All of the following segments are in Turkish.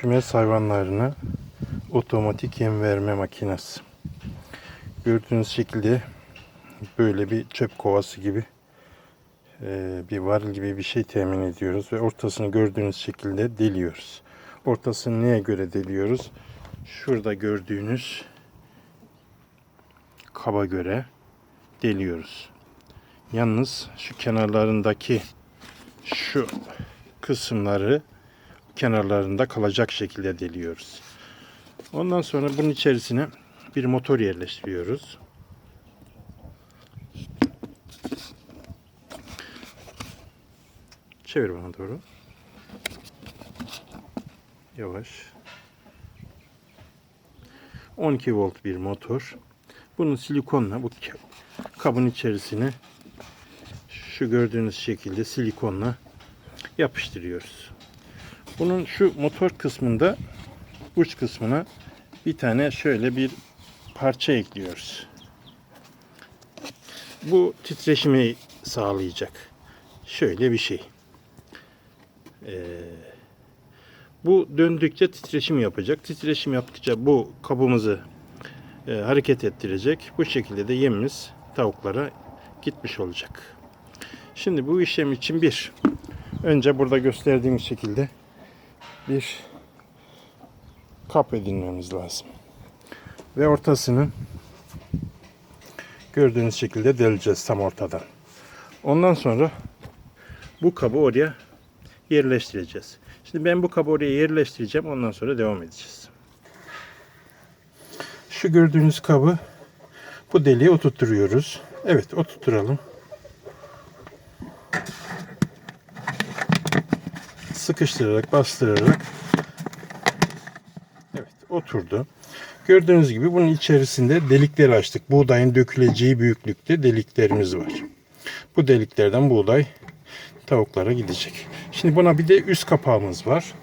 kümes hayvanlarına otomatik yem verme makinesi. Gördüğünüz şekilde böyle bir çöp kovası gibi e, bir varil gibi bir şey temin ediyoruz ve ortasını gördüğünüz şekilde deliyoruz. Ortasını neye göre deliyoruz? Şurada gördüğünüz kaba göre deliyoruz. Yalnız şu kenarlarındaki şu kısımları kenarlarında kalacak şekilde deliyoruz. Ondan sonra bunun içerisine bir motor yerleştiriyoruz. Çevir bana doğru. Yavaş. 12 volt bir motor. Bunu silikonla bu kabın içerisine şu gördüğünüz şekilde silikonla yapıştırıyoruz. Bunun şu motor kısmında uç kısmına bir tane şöyle bir parça ekliyoruz. Bu titreşimi sağlayacak. Şöyle bir şey. Ee, bu döndükçe titreşim yapacak. Titreşim yaptıkça bu kabımızı e, hareket ettirecek. Bu şekilde de yemimiz tavuklara gitmiş olacak. Şimdi bu işlem için bir önce burada gösterdiğim şekilde bir kap edinmemiz lazım. Ve ortasını gördüğünüz şekilde deleceğiz tam ortadan. Ondan sonra bu kabı oraya yerleştireceğiz. Şimdi ben bu kabı oraya yerleştireceğim. Ondan sonra devam edeceğiz. Şu gördüğünüz kabı bu deliğe oturtuyoruz. Evet oturturalım. Sıkıştırarak bastırarak Evet oturdu. Gördüğünüz gibi bunun içerisinde delikler açtık. Buğdayın döküleceği büyüklükte deliklerimiz var. Bu deliklerden buğday tavuklara gidecek. Şimdi buna bir de üst kapağımız var.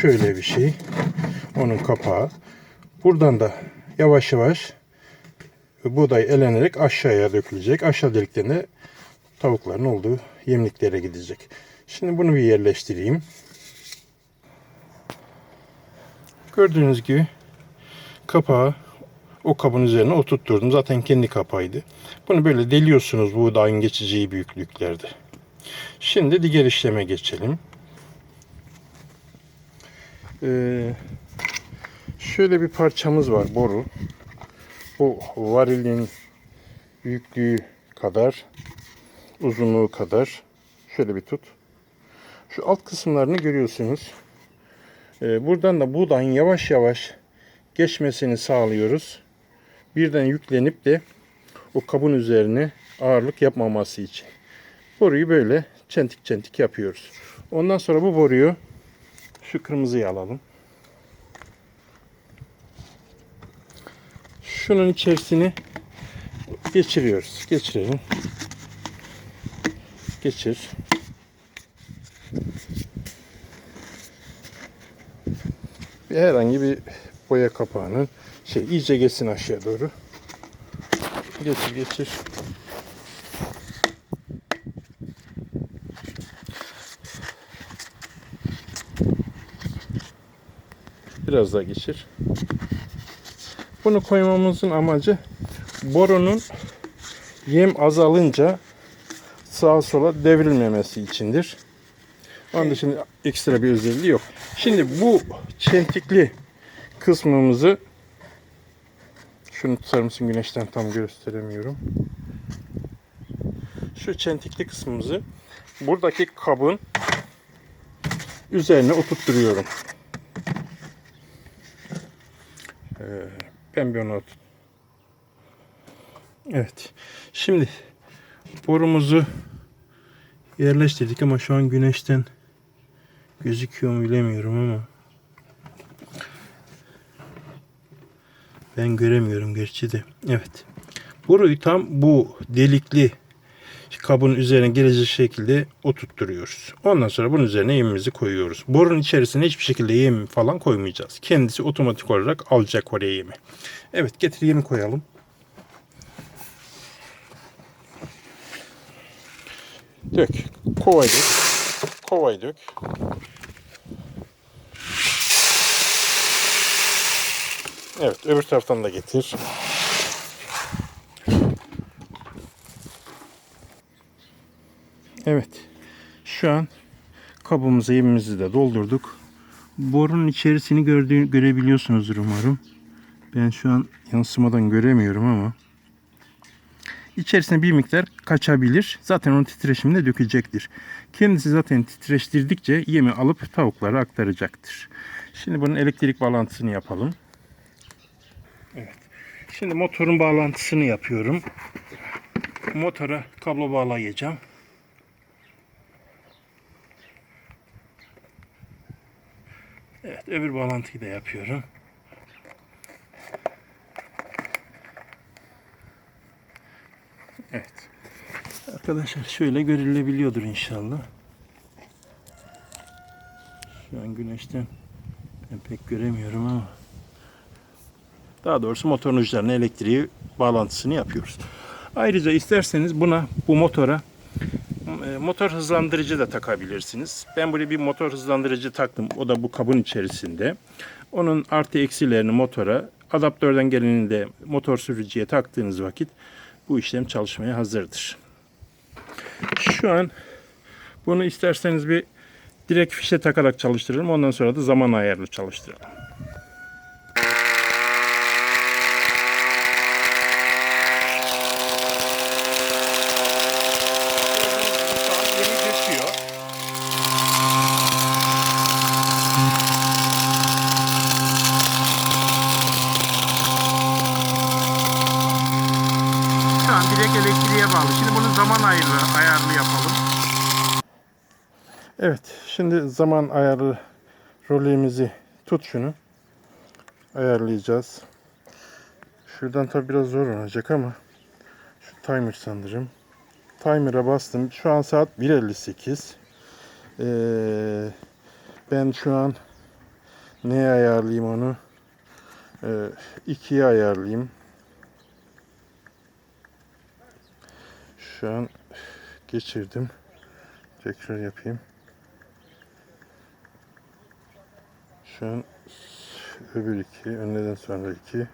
Şöyle bir şey. Onun kapağı. Buradan da yavaş yavaş buğday elenerek aşağıya dökülecek. Aşağı deliklerine tavukların olduğu yemliklere gidecek. Şimdi bunu bir yerleştireyim. Gördüğünüz gibi kapağı o kabın üzerine oturtturdum. Zaten kendi kapağıydı. Bunu böyle deliyorsunuz buğdayın geçeceği büyüklüklerde. Şimdi diğer işleme geçelim. Ee, şöyle bir parçamız var boru. Bu varilin büyüklüğü kadar uzunluğu kadar şöyle bir tut. Şu alt kısımlarını görüyorsunuz. Ee, buradan da buğdayın yavaş yavaş geçmesini sağlıyoruz. Birden yüklenip de o kabın üzerine ağırlık yapmaması için. Boruyu böyle çentik çentik yapıyoruz. Ondan sonra bu boruyu şu kırmızıyı alalım. Şunun içerisini geçiriyoruz. Geçirelim. Geçir. Bir herhangi bir boya kapağının şey iyice geçsin aşağı doğru. Geçir geçir. Biraz daha geçir. Bunu koymamızın amacı borunun yem azalınca sağa sola devrilmemesi içindir. Onun dışında ekstra bir özelliği yok. Şimdi bu çentikli kısmımızı şunu tutar mısın güneşten tam gösteremiyorum. Şu çentikli kısmımızı buradaki kabın üzerine oturtturuyorum. Ee, bir onu. Evet. Şimdi borumuzu yerleştirdik ama şu an güneşten gözüküyor mu bilemiyorum ama ben göremiyorum gerçi de. Evet. Boruyu tam bu delikli kabın üzerine gelecek şekilde oturtturuyoruz. Ondan sonra bunun üzerine yemimizi koyuyoruz. Borunun içerisine hiçbir şekilde yem falan koymayacağız. Kendisi otomatik olarak alacak oraya yemi. Evet getir yemi koyalım. Dök. Kovayı dök. kovayı dök. Evet öbür taraftan da getir. Evet. Şu an kabımızı yemimizi de doldurduk. Borunun içerisini gördüğü, görebiliyorsunuzdur umarım. Ben şu an yansımadan göremiyorum ama içerisine bir miktar kaçabilir. Zaten onun titreşimini de dökecektir. Kendisi zaten titreştirdikçe yemi alıp tavuklara aktaracaktır. Şimdi bunun elektrik bağlantısını yapalım. Evet. Şimdi motorun bağlantısını yapıyorum. Motora kablo bağlayacağım. Evet, öbür bağlantıyı da yapıyorum. Evet. Arkadaşlar şöyle görülebiliyordur inşallah. Şu an güneşten pek göremiyorum ama daha doğrusu motorun uçlarına elektriği bağlantısını yapıyoruz. Ayrıca isterseniz buna bu motora e, motor hızlandırıcı da takabilirsiniz. Ben buraya bir motor hızlandırıcı taktım. O da bu kabın içerisinde. Onun artı eksilerini motora, adaptörden gelenini de motor sürücüye taktığınız vakit bu işlem çalışmaya hazırdır. Şu an bunu isterseniz bir direkt fişe takarak çalıştıralım. Ondan sonra da zaman ayarlı çalıştıralım. Şu an yeni geçiyor. Şu an direkt elektriğe bağlı. Şimdi bunun zaman ayarlı, ayarlı yapalım. Evet, şimdi zaman ayarlı rolemizi tut şunu. Ayarlayacağız. Şuradan tabi biraz zor olacak ama şu timer sanırım. Timer'a bastım. Şu an saat 1.58. Ee, ben şu an neye ayarlayayım onu? Ee, 2'ye ayarlayayım. Şu an geçirdim. Tekrar yapayım. Şu an öbür iki, önceden sonra iki.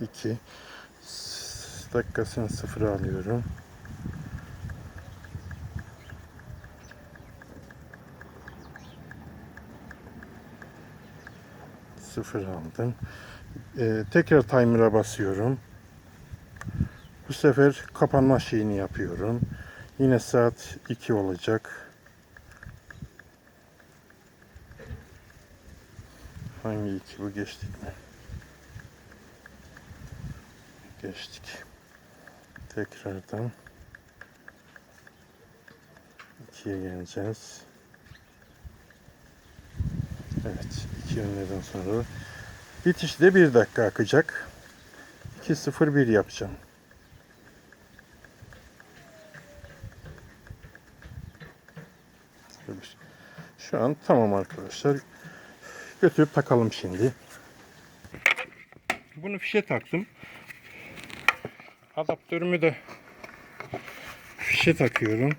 İki. Dakikasını sıfıra alıyorum. Sıfır aldım. Ee, tekrar timer'a basıyorum. Sefer kapanma şeyini yapıyorum. Yine saat 2 olacak. Hangi 2 bu geçtik mi? Geçtik. Tekrardan 2'ye geleceğiz. Evet, 2 önleden sonra bitiş de 1 dakika akacak. 2.01 yapacağım. Şu an tamam arkadaşlar. Götürüp takalım şimdi. Bunu fişe taktım. Adaptörümü de fişe takıyorum.